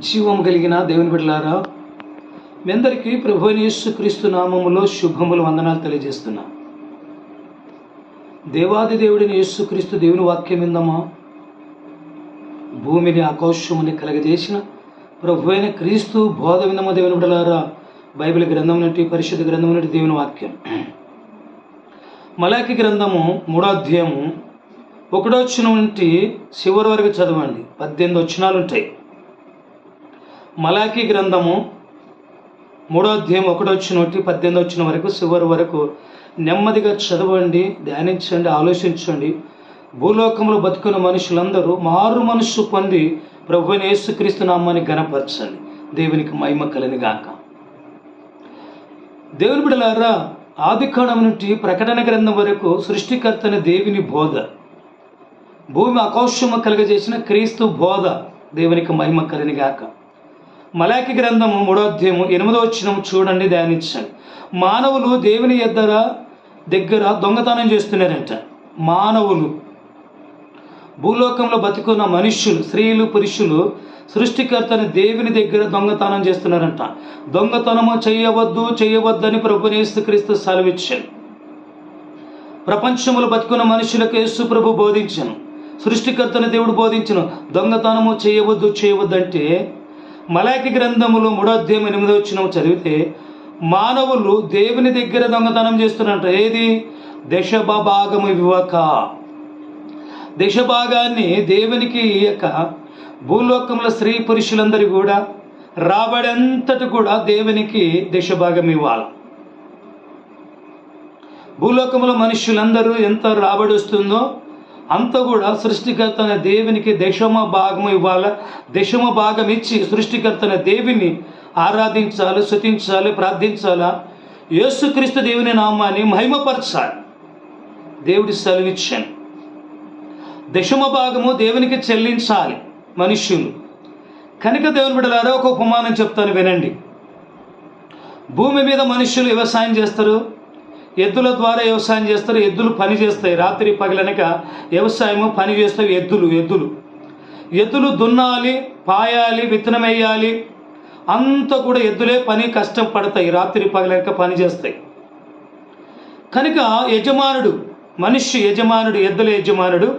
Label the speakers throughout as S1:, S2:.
S1: జీవం కలిగిన దేవుని బిడ్డలారా మీ అందరికీ ప్రభు క్రీస్తు నామములో శుభములు వందనాలు తెలియజేస్తున్నా. దేవాది దేవుడిని యేసుక్రీస్తు దేవుని వాక్యం విందమా? భూమిని ఆకాశముని కలగజేసిన ప్రభు అయిన క్రీస్తు బోధ విందమా దేవుని బిడ్డలారా? బైబిల్ గ్రంథం నుండి పరిశుద్ధ గ్రంథం నుండి దేవుని వాక్యం. మలాకి గ్రంథము మూడో అధ్యాయము ఒకటో వచ్చిన నుండి చివరి వరకు చదవండి. పద్దెనిమిది వచ్చినాలు ఉంటాయి. మలాకి గ్రంథము మూడో అధ్యాయం ఒకటో వచ్చిన ఒకటి పద్దెనిమిది వచ్చిన వరకు చివరి వరకు నెమ్మదిగా చదవండి ధ్యానించండి ఆలోచించండి. భూలోకంలో బతుకున్న మనుషులందరూ మారు మనస్సు పొంది ప్రభుని యేసుక్రీస్తు నామాన్ని గణపరచండి దేవునికి మహిమ కలిని గాక. దేవుని బిడలారా ఆది కాండం నుండి ప్రకటన గ్రంథం వరకు సృష్టికర్తన దేవుని బోధ భూమి అకౌష్యము కలుగజేసిన క్రీస్తు బోధ దేవునికి మహిమ కలిని గాక. మలాకి గ్రంథము మూడో అధ్యాయము ఎనిమిదో వచ్చినము చూడండి ధ్యానించండి. మానవులు దేవుని ఎద్దర దగ్గర దొంగతనం చేస్తున్నారంట. మానవులు. భూలోకంలో బతుకున్న మనుష్యులు స్త్రీలు పురుషులు సృష్టికర్తని దేవుని దగ్గర దొంగతనం చేస్తున్నారంట. దొంగతనము చేయవద్దు చేయవద్దని ప్రభునేస్తు క్రీస్తు సెలవిచ్చాను ప్రపంచంలో బతుకున్న మనుషులకు యేసు ప్రభు బోధించను. సృష్టికర్తని దేవుడు బోధించను. దొంగతనము చేయవద్దు చేయవద్దంటే మలాకి గ్రంథములు మూడో అధ్యాయం ఎనిమిదో వచ్చిన చదివితే మానవులు దేవుని దగ్గర దొంగతనం చేస్తున్నట్టు. ఏది? దశభాగము ఇవ్వక. దశ భాగాన్ని దేవునికి ఇయ్యక. భూలోకంలో స్త్రీ పురుషులందరూ కూడా రాబడంతటి కూడా దేవునికి దశభాగం ఇవ్వాలి. భూలోకంలో మనుషులందరూ ఎంత రాబడి వస్తుందో అంత కూడా సృష్టికర్త అనే దేవునికి దశమ భాగం ఇవ్వాలి? దశమ భాగం ఇచ్చి సృష్టికర్త అనే దేవుని ఆరాధించాలి శృతించాలి ప్రార్థించాలా? యేసుక్రీస్తు దేవుని నామాన్ని మహిమపరచాలి. దేవుడి సెలవిచ్చాను. దశమ భాగము దేవునికి చెల్లించాలి మనుష్యులు. కనుక దేవుని బిడ్డలారా ఒక ఉపమానం చెప్తాను వినండి. భూమి మీద మనుష్యులు వ్యవసాయం చేస్తారు? ఎద్దుల ద్వారా వ్యవసాయం చేస్తారు ఎద్దులు పని చేస్తాయి. రాత్రి పగలనక వ్యవసాయము పని చేస్తాయి ఎద్దులు ఎద్దులు. ఎద్దులు దున్నాలి పాయాలి విత్తనం వేయాలి. అంతా కూడా ఎద్దులే పని కష్టం పడతాయి. రాత్రి పగలనక పని చేస్తాయి. కనుక యజమానుడు మనిషి యజమానుడు ఎద్దుల యజమానుడు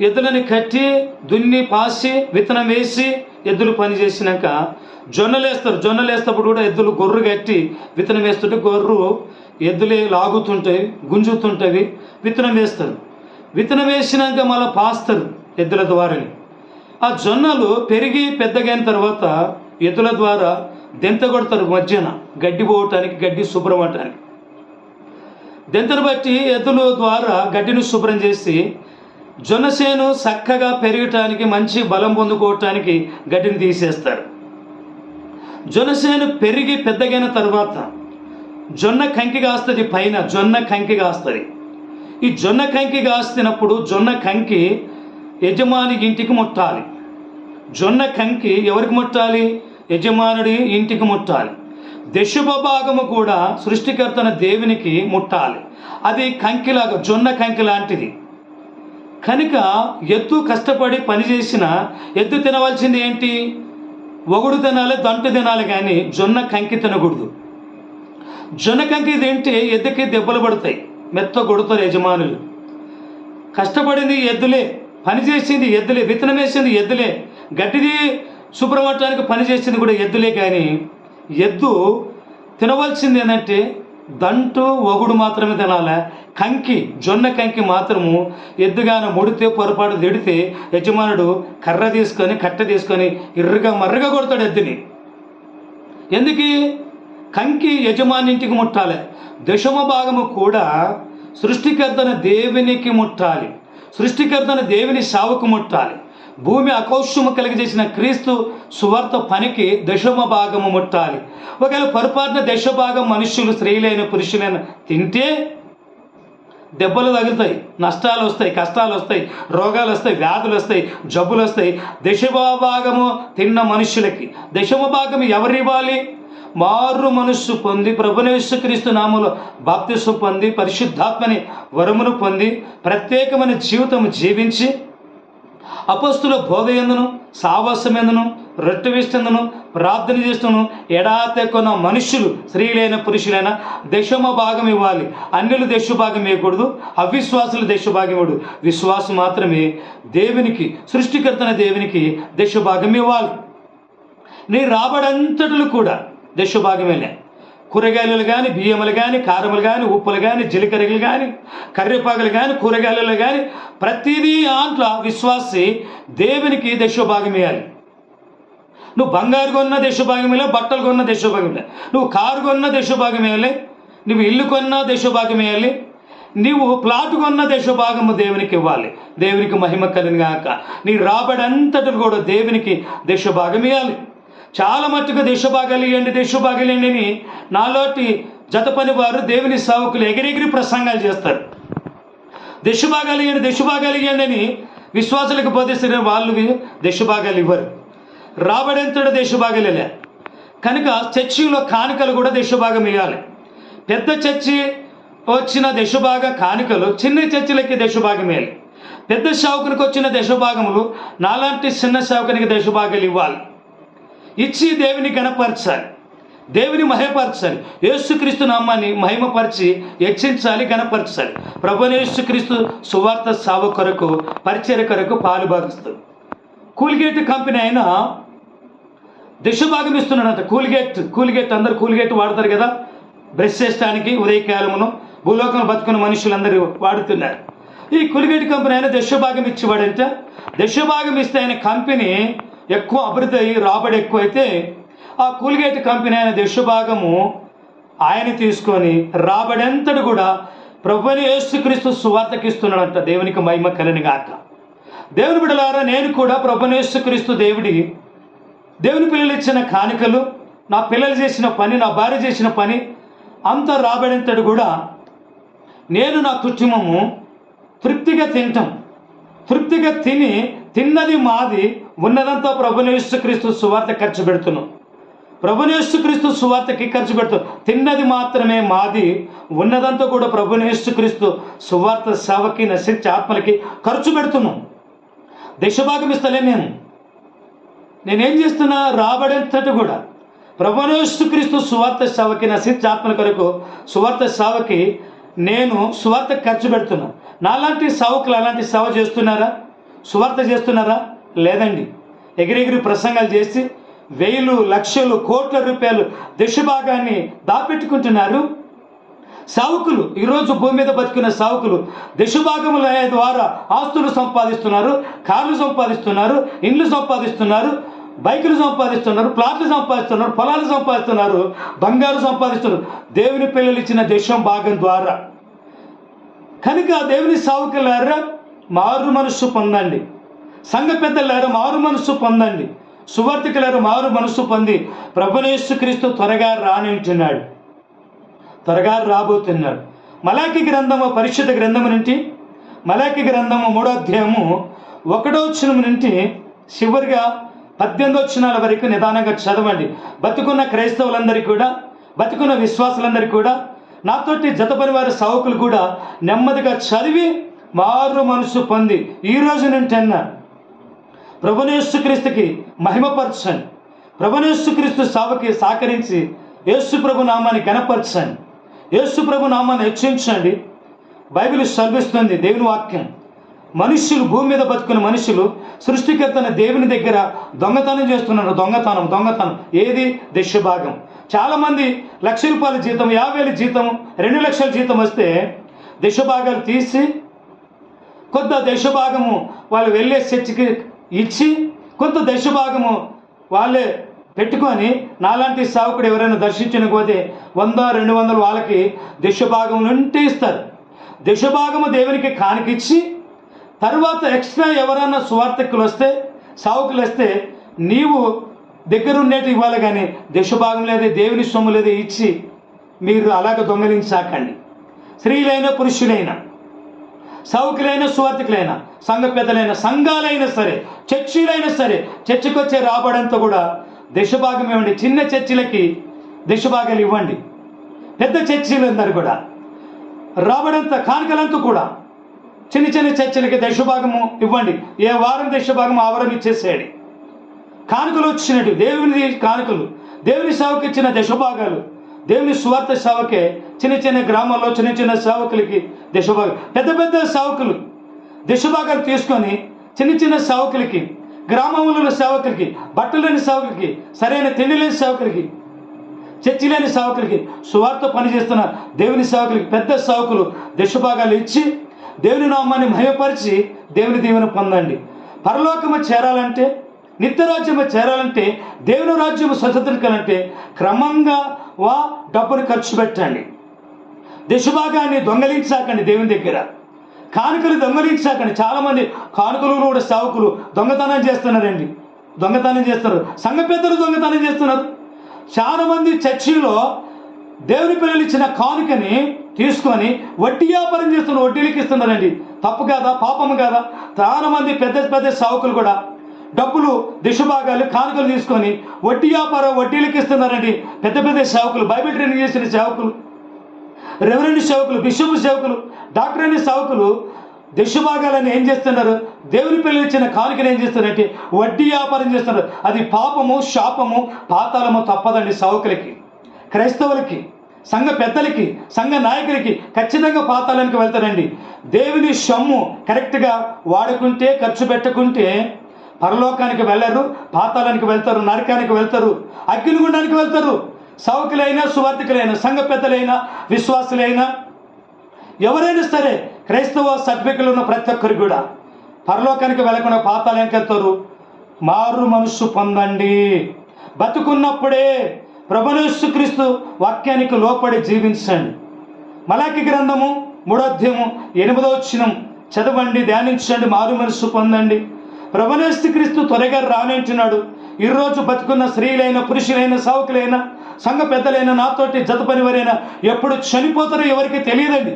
S1: ఎద్దులని కట్టి దున్ని పాసి విత్తనం వేసి ఎద్దులు పని చేసినాక జొన్నలేస్తారు. జొన్నలేస్తప్పుడు కూడా ఎద్దులు గొర్రు కట్టి విత్తనం వేస్తుంటే గొర్రు ఎద్దులే లాగుతుంటాయి గుంజుతుంటవి విత్తనం వేస్తారు విత్తనం వేసినాక మళ్ళీ పాస్తారు ఎద్దుల ద్వారాని. ఆ జొన్నలు పెరిగి పెద్దగైన తర్వాత ఎద్దుల ద్వారా దెంత కొడతారు మధ్యన గడ్డి పోవటానికి గడ్డి శుభ్రం అవటానికి దెంతను బట్టి ఎద్దుల ద్వారా గడ్డిని శుభ్రం చేసి జొన్నసేను చక్కగా పెరగటానికి మంచి బలం పొందుకోవటానికి గడ్డిని తీసేస్తారు. జొన్నసేను పెరిగి పెద్దగైన తర్వాత జొన్న కంకి కాస్తుంది పైన జొన్న కంకి కాస్తుంది. ఈ జొన్న కంకి కాస్తున్నప్పుడు జొన్న కంకి యజమాని ఇంటికి ముట్టాలి. జొన్న కంకి ఎవరికి ముట్టాలి? యజమానుడి ఇంటికి ముట్టాలి. దశుభ భాగము కూడా సృష్టికర్తన దేవునికి ముట్టాలి. అది కంకిలాగా జొన్న కంకి లాంటిది. కనుక ఎద్దు కష్టపడి పనిచేసిన ఎద్దు తినవలసింది ఏంటి? ఒగుడు తినాలి దంటు తినాలి కానీ జొన్న కంకి తినకూడదు. జొన్న తింటే ఎద్దుకి దెబ్బలు పడతాయి. మెత్త కొడుతారు యజమానులు. కష్టపడింది ఎద్దులే పని చేసింది ఎద్దులే విత్తనం వేసింది ఎద్దులే గట్టిది శుభ్రమట్టడానికి పని చేసింది కూడా ఎద్దులే కానీ ఎద్దు తినవలసింది ఏంటంటే దంటు ఒగుడు మాత్రమే తినాలి? కంకి జొన్న కంకి మాత్రము ఎద్దుగాన ముడితే పొరపాటు తిడితే యజమానుడు కర్ర తీసుకొని కట్ట తీసుకొని ఇర్రగా మర్రగా కొడతాడు ఎద్దుని. ఎందుకు? కంకి యజమానింటికి ముట్టాలి. దశమ భాగము కూడా సృష్టికర్తన దేవునికి ముట్టాలి. సృష్టికర్తన దేవుని సావుకు ముట్టాలి. భూమి అకౌష్యము కలిగజేసిన క్రీస్తు సువార్త పనికి దశమ భాగము ముట్టాలి. ఒకవేళ పొరపాటున దశ భాగం మనుష్యులు స్త్రీలైన పురుషులైన తింటే దెబ్బలు తగులుతాయి. నష్టాలు వస్తాయి కష్టాలు వస్తాయి రోగాలు వస్తాయి వ్యాధులు వస్తాయి జబ్బులు వస్తాయి. దశమ భాగము తిన్న మనుషులకి దశమ భాగం ఎవరు ఇవ్వాలి మారు మనస్సు పొంది ప్రభునేశ్వక్రీస్తు నామలో బాప్తిస్సు పొంది పరిశుద్ధాత్మని వరమును పొంది ప్రత్యేకమైన జీవితం జీవించి అపస్తుల బోధ ఎందును సావాసం ఎందును రొట్టె వేస్తుందను ప్రార్థన చేస్తును ఎడాతెక్కున్న కొన్న మనుషులు స్త్రీలైన పురుషులైన దశమ భాగం ఇవ్వాలి. అన్యులు దశ భాగం ఇవ్వకూడదు అవిశ్వాసులు దశ భాగం ఇవ్వడు విశ్వాసం మాత్రమే దేవునికి సృష్టికర్తన దేవునికి దశ భాగం ఇవ్వాలి. నీ రాబడంతటిలు కూడా దశభాగమేలే కూరగాయలు కానీ బియ్యములు కానీ కారములు కానీ ఉప్పులు కానీ జీలకర్రలు కానీ కర్రేపాకులు కానీ కూరగాయలు కానీ ప్రతిదీ దాంట్లో విశ్వాసి దేవునికి దశభాగం ఇవ్వాలి నువ్వు బంగారు కొన్న దశభాగం బట్టలు కొన్న దశభాగం నువ్వు కారు కొన్న దశభాగం వేయాలి నువ్వు ఇల్లు కొన్న దశభాగం వేయాలి నీవు ప్లాట్ కొన్న దశభాగము దేవునికి ఇవ్వాలి. దేవునికి మహిమ కలిగిన గాక. నీ రాబడంతటిని కూడా దేవునికి దశభాగం ఇవ్వాలి చాలా మట్టుకు దేశభాగాలు ఇవ్వండి దేశభాగాలు ఇవ్వండి అని నాలోటి జత పని వారు దేవుని సావుకులు ఎగిరెగిరి ప్రసంగాలు చేస్తారు. దేశభాగాలు ఇవ్వండి దేశభాగాలు ఇవ్వండి అని విశ్వాసులకు బోధిస్తున్న వాళ్ళు దేశభాగాలు ఇవ్వరు. రాబడెంతడు దేశభాగాలే కనుక చర్చిలో కానుకలు కూడా దేశభాగం ఇవ్వాలి. పెద్ద చర్చి వచ్చిన దశభాగ కానుకలు చిన్న చర్చిలకి దశభాగం వేయాలి పెద్ద శావుకునికి వచ్చిన దశభాగములు నాలాంటి చిన్న సేవకునికి దశభాగాలు ఇవ్వాలి. ఇచ్చి దేవుని గణపరచాలి దేవుని మహిమపరచాలి. యేసుక్రీస్తు నామాన్ని మహిమపరిచి హెచ్చించాలి గణపరచాలి ప్రభుని యేసుక్రీస్తు సువార్త సావ కొరకు పరిచయ కొరకు పాలు భాగిస్తుంది కూల్గేట్ కంపెనీ అయినా దశభాగం ఇస్తున్నాడంట. కూల్గేట్ కూల్గేట్ అందరు కూల్గేట్ వాడతారు కదా. బ్రష్ చేసడానికి ఉదయకాలమును భూలోకం బతుకున్న మనుషులందరూ వాడుతున్నారు. ఈ కూల్గేట్ కంపెనీ అయినా దశభాగం ఇచ్చేవాడంటే. దశభాగం ఇస్తే ఆయన కంపెనీ ఎక్కువ అభివృద్ధి అయ్యి రాబడి ఎక్కువైతే ఆ కూలిగేట్ కంపెనీ అయిన దశభాగము ఆయన తీసుకొని రాబడంతటి కూడా ప్రభుని యేసుక్రీస్తు సువార్తకిస్తున్నాడంట. దేవునికి మహిమ కలిని గాక. దేవుని బిడలారా నేను కూడా ప్రభుని యేసుక్రీస్తు దేవుడి దేవుని పిల్లలు ఇచ్చిన కానుకలు నా పిల్లలు చేసిన పని నా భార్య చేసిన పని అంత రాబడేంతటి కూడా నేను నా కుటుంబము తృప్తిగా తింటాం. తృప్తిగా తిని తిన్నది మాది ఉన్నదంతా ప్రభునేశ్వక్రీస్తు సువార్త ఖర్చు పెడుతున్నాం ప్రభునేశ్వక్రీస్తు సువార్తకి ఖర్చు పెడుతున్నాం తిన్నది మాత్రమే మాది ఉన్నదంతా కూడా ప్రభునేశ్వక్రీస్తు సువార్త సేవకి నశించే ఆత్మలకి ఖర్చు పెడుతున్నాం దశభాగం ఇస్తలే నేను నేనేం చేస్తున్నా? రాబడేంతటి కూడా ప్రభునేశ్వక్రీస్తు సువార్త సేవకి నశించే ఆత్మల కొరకు సువార్త సేవకి నేను సువార్త ఖర్చు పెడుతున్నా నాలాంటి సేవకులు అలాంటి సేవ చేస్తున్నారా? సువార్త చేస్తున్నారా? లేదండి. ఎగిరెగిరి ప్రసంగాలు చేసి వేలు లక్షలు కోట్ల రూపాయలు దశభాగాన్ని దాపెట్టుకుంటున్నారు. సావుకులు ఈరోజు భూమి మీద బతికిన సావుకులు దశభాగముల ద్వారా ఆస్తులు సంపాదిస్తున్నారు కార్లు సంపాదిస్తున్నారు ఇండ్లు సంపాదిస్తున్నారు బైకులు సంపాదిస్తున్నారు ప్లాట్లు సంపాదిస్తున్నారు పొలాలు సంపాదిస్తున్నారు బంగారు సంపాదిస్తున్నారు. దేవుని పిల్లలు ఇచ్చిన దేశం భాగం ద్వారా. కనుక దేవుని సావుకులారా? మారు మనస్సు పొందండి. సంఘ పెద్దలారు మారు మనస్సు పొందండి. సువర్తికులారు మారు మనస్సు పొంది ప్రభునేశ్వక్రీస్తు త్వరగా రానింటున్నాడు. త్వరగా రాబోతున్నాడు మలాకి గ్రంథము పరిశుద్ధ గ్రంథము నుండి మలాకి గ్రంథము మూడో అధ్యాయము ఒకటో వచ్చిన నుండి చివరిగా పద్దెనిమిదో వచ్చినాల వరకు నిదానంగా చదవండి. బతుకున్న క్రైస్తవులందరికీ కూడా బతుకున్న విశ్వాసులందరికీ కూడా నాతోటి జతపరివారి సావుకులు కూడా నెమ్మదిగా చదివి మారు మనసు పొంది. ఈ రోజు నుండి అన్న మహిమపరచండి. ప్రభునేసుక్రీస్తు సావుకి సహకరించి యేసు ప్రభు నామాన్ని గణపరచండి యేసు ప్రభు నామాన్ని హెచ్చించండి. బైబిల్ సర్విస్తుంది దేవుని వాక్యం. మనుష్యులు భూమి మీద బతుకున్న మనుషులు సృష్టికర్తన దేవుని దగ్గర దొంగతనం చేస్తున్నారు. దొంగతనం దొంగతనం. ఏది? దశభాగం. చాలామంది లక్ష రూపాయల జీతం యాభై వేల జీతం రెండు లక్షల జీతం వస్తే దశభాగాలు తీసి కొంత దశభాగము వాళ్ళు వెళ్ళే చర్చికి ఇచ్చి కొంత దశభాగము వాళ్ళే పెట్టుకొని నాలాంటి సావుకుడు ఎవరైనా దర్శించకపోతే వంద రెండు వందలు వాళ్ళకి దశభాగం నుండి ఇస్తారు. దశభాగము దేవునికి కానికిచ్చి తర్వాత ఎక్స్ట్రా ఎవరైనా సువార్థకులు వస్తే సావుకులు వస్తే నీవు దగ్గర ఉండేటి ఇవ్వాలి కానీ దశభాగం లేదా దేవుని సొమ్ము లేదా ఇచ్చి మీరు అలాగ దొంగలించాకండి. స్త్రీలైన పురుషులైన సౌకులైన సువార్థికులైన సంఘ పెద్దలైన సంఘాలైనా సరే చర్చిలైనా సరే చర్చికి వచ్చే రాబడంతో కూడా దశభాగం ఇవ్వండి చిన్న చర్చిలకి దశభాగాలు ఇవ్వండి. పెద్ద చర్చిలు అందరు కూడా. రాబడంత కానుకలంతా కూడా చిన్న చిన్న చర్చలకి దశభాగము ఇవ్వండి. ఏ వారం దశభాగం ఆ వారం ఇచ్చేసేయండి. కానుకలు వచ్చినట్టు దేవుని కానుకలు దేవుని సేవకు ఇచ్చిన దశభాగాలు దేవుని సువార్త సేవకే చిన్న చిన్న గ్రామాల్లో చిన్న చిన్న సేవకులకి దశభాగాలు పెద్ద పెద్ద సేవకులు దిశభాగాలు తీసుకొని చిన్న చిన్న సేవకులకి గ్రామంలో సేవకులకి బట్టలు లేని సేవకులకి సరైన తిండి లేని సేవకులకి చర్చి లేని సేవకులకి సువార్త పనిచేస్తున్న దేవుని సేవకులకి పెద్ద సేవకులు దశభాగాలు ఇచ్చి దేవుని నామాన్ని మయపరిచి దేవుని దీవెన పొందండి. పరలోకము చేరాలంటే నిత్యరాజ్యము చేరాలంటే దేవుని రాజ్యము స్వతంత్రికాలంటే క్రమంగా డబ్బును ఖర్చు పెట్టండి. దశభాగాన్ని దొంగలించాకండి దేవుని దగ్గర. కానుకలు దొంగలించాకండి. చాలామంది కానుకలు కూడా సేవకులు దొంగతనం చేస్తున్నారండి. దొంగతనం చేస్తున్నారు సంఘ పెద్దలు దొంగతనం చేస్తున్నారు. చాలామంది చర్చిలో దేవుని పిల్లలు ఇచ్చిన కానుకని తీసుకొని వడ్డీ వ్యాపారం చేస్తున్న వడ్డీలకి ఇస్తున్నారండి. తప్పు కాదా? పాపము కాదా? చాలామంది పెద్ద పెద్ద సేవకులు కూడా డబ్బులు దిశభాగాలు కానుకలు తీసుకొని వడ్డీ వ్యాపారం వడ్డీలకి ఇస్తున్నారండి. పెద్ద పెద్ద సేవకులు బైబిల్ ట్రైనింగ్ చేసిన సేవకులు రెవరెండ్ సేవకులు బిషప్ సేవకులు డాక్టర్ అనే సేవకులు దిశభాగాలని ఏం చేస్తున్నారు? దేవుని పిల్లలు ఇచ్చిన కానుకలు ఏం చేస్తున్నారంటే వడ్డీ వ్యాపారం చేస్తున్నారు. అది పాపము శాపము పాతాళము తప్పదండి సేవకులకి క్రైస్తవులకి సంఘ పెద్దలకి సంఘ నాయకులకి ఖచ్చితంగా పాతాళానికి వెళ్తారండి. దేవుని సొమ్ము కరెక్ట్గా వాడుకుంటే ఖర్చు పెట్టకుంటే పరలోకానికి వెళ్ళరు పాతాళానికి వెళ్తారు నరకానికి వెళ్తారు అగ్నిగుండానికి వెళ్తారు. సౌకులైనా సువార్థికులైనా సంఘ పెద్దలైనా విశ్వాసులైనా ఎవరైనా సరే క్రైస్తవ సర్టిఫికెట్లు ఉన్న ప్రతి ఒక్కరు కూడా పరలోకానికి వెళ్ళకుండా పాతాళానికి వెళ్తారు. మారు మనస్సు పొందండి. బతుకున్నప్పుడే ప్రభునేసు క్రీస్తు వాక్యానికి లోపడి జీవించండి. మలాకి గ్రంథము మూడోధ్యము ఎనిమిదో వచ్చినం చదవండి ధ్యానించండి మారు మనస్సు పొందండి. క్రీస్తు త్వరగా రానంటున్నాడు ఈరోజు బతుకున్న స్త్రీలైన పురుషులైన సావుకులైన సంఘ పెద్దలైన నాతోటి జత పనివారైనా ఎప్పుడు చనిపోతారో ఎవరికి తెలియదండి.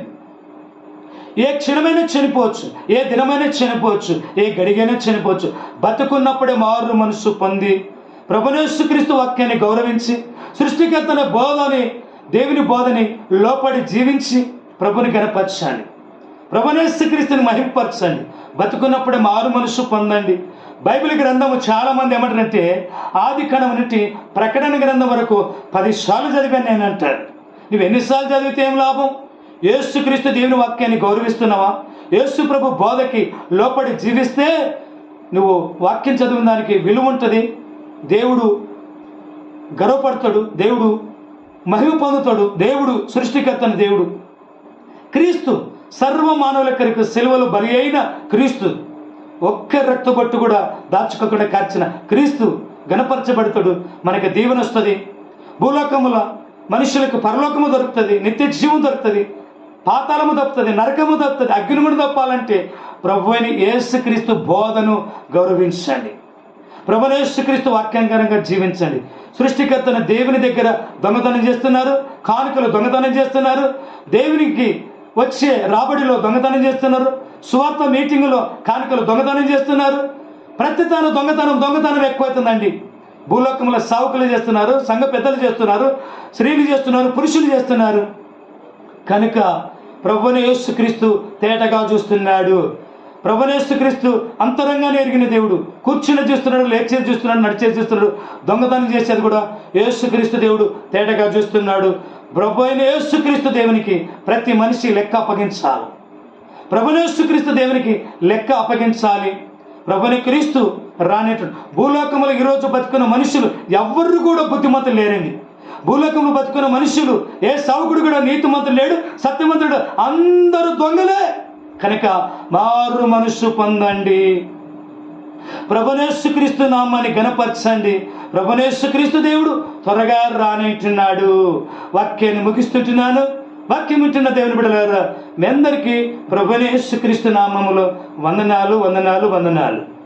S1: ఏ క్షణమైనా చనిపోవచ్చు ఏ దినమైనా చనిపోవచ్చు ఏ గడిగైనా చనిపోవచ్చు. బతుకున్నప్పుడే మారు మనస్సు పొంది ప్రభునేశ్వక్రీస్తు వాక్యాన్ని గౌరవించి సృష్టికర్తన బోధని దేవుని బోధని లోపడి జీవించి ప్రభుని గనపరచండి ప్రభునేశ్వక్రీస్తుని మహింపరచండి. బతుకున్నప్పుడే మారు మనస్సు పొందండి. బైబిల్ గ్రంథము చాలా మంది ఏమంటారంటే ఆది కణం నుండి ప్రకటన గ్రంథం వరకు పదిసార్లు చదివాను నేను అంటారు. నువ్వు ఎన్నిసార్లు చదివితే ఏం లాభం? యేసుక్రీస్తు దేవుని వాక్యాన్ని గౌరవిస్తున్నావా? యేసు ప్రభు బోధకి లోపడి జీవిస్తే నువ్వు వాక్యం చదివిన దానికి విలువ ఉంటుంది. దేవుడు గర్వపడతాడు దేవుడు మహిమ పొందుతాడు దేవుడు సృష్టికర్తను దేవుడు. క్రీస్తు సర్వ మానవుల కొరకు సెలవులు బలి అయిన క్రీస్తు. ఒక్క రక్తబొట్టు కూడా దాచుకోకుండా కార్చిన క్రీస్తు గణపరచబడతాడు మనకి దీవెన వస్తుంది. భూలోకముల మనుషులకు పరలోకము దొరుకుతుంది. నిత్య జీవం దొరుకుతుంది. పాతాళము దొరుకుతుంది. నరకము తప్పుతుంది అగ్నిగుడు తప్పాలంటే ప్రభు అయిన యేసుక్రీస్తు బోధను గౌరవించండి. ప్రభుని యేసుక్రీస్తు జీవించండి. సృష్టికర్తన దేవుని దగ్గర దొంగతనం చేస్తున్నారు. కానుకలు దొంగతనం చేస్తున్నారు. దేవునికి వచ్చే రాబడిలో దొంగతనం చేస్తున్నారు స్వార్థ మీటింగులో కానుకలు దొంగతనం చేస్తున్నారు. ప్రతితనం దొంగతనం దొంగతనం ఎక్కువవుతుందండి భూలోకంలో సావుకులు చేస్తున్నారు సంఘ పెద్దలు చేస్తున్నారు స్త్రీలు చేస్తున్నారు పురుషులు చేస్తున్నారు. కనుక ప్రభుని యేసుక్రీస్తు తేటగా చూస్తున్నాడు. ప్రభుని క్రీస్తు అంతరంగానే ఎరిగిన దేవుడు. కూర్చుని చూస్తున్నాడు లేచేది చూస్తున్నాడు నడిచేది చూస్తున్నాడు దొంగతనం చేసేది కూడా యేసుక్రీస్తు దేవుడు తేటగా చూస్తున్నాడు. ప్రభు అయిన యేసుక్రీస్తు దేవునికి ప్రతి మనిషి లెక్క అప్పగించాలి. ప్రభునేసుక్రీస్తు దేవునికి లెక్క అప్పగించాలి. ప్రభుని క్రీస్తు రానేటు భూలోకములు ఈరోజు బతుకున్న మనుషులు ఎవ్వరు కూడా బుద్ధిమంతులు లేరండి. భూలోకంలో బతుకున్న మనుషులు ఏ సావుకుడు కూడా నీతిమంతుడు లేడు సత్యమంతుడు అందరూ దొంగలే. కనుక మారు మనసు పొందండి. ప్రభునేసుక్రీస్తు నామాన్ని గణపరచండి ప్రభునేసుక్రీస్తు దేవుడు త్వరగా రానంటున్నాడు వాక్యాన్ని ముగిస్తుంటున్నాను. వాక్యం దేవుని బిడలారా మీ అందరికీ ప్రభునేసుక్రీస్తు నామములో వందనాలు వందనాలు వందనాలు.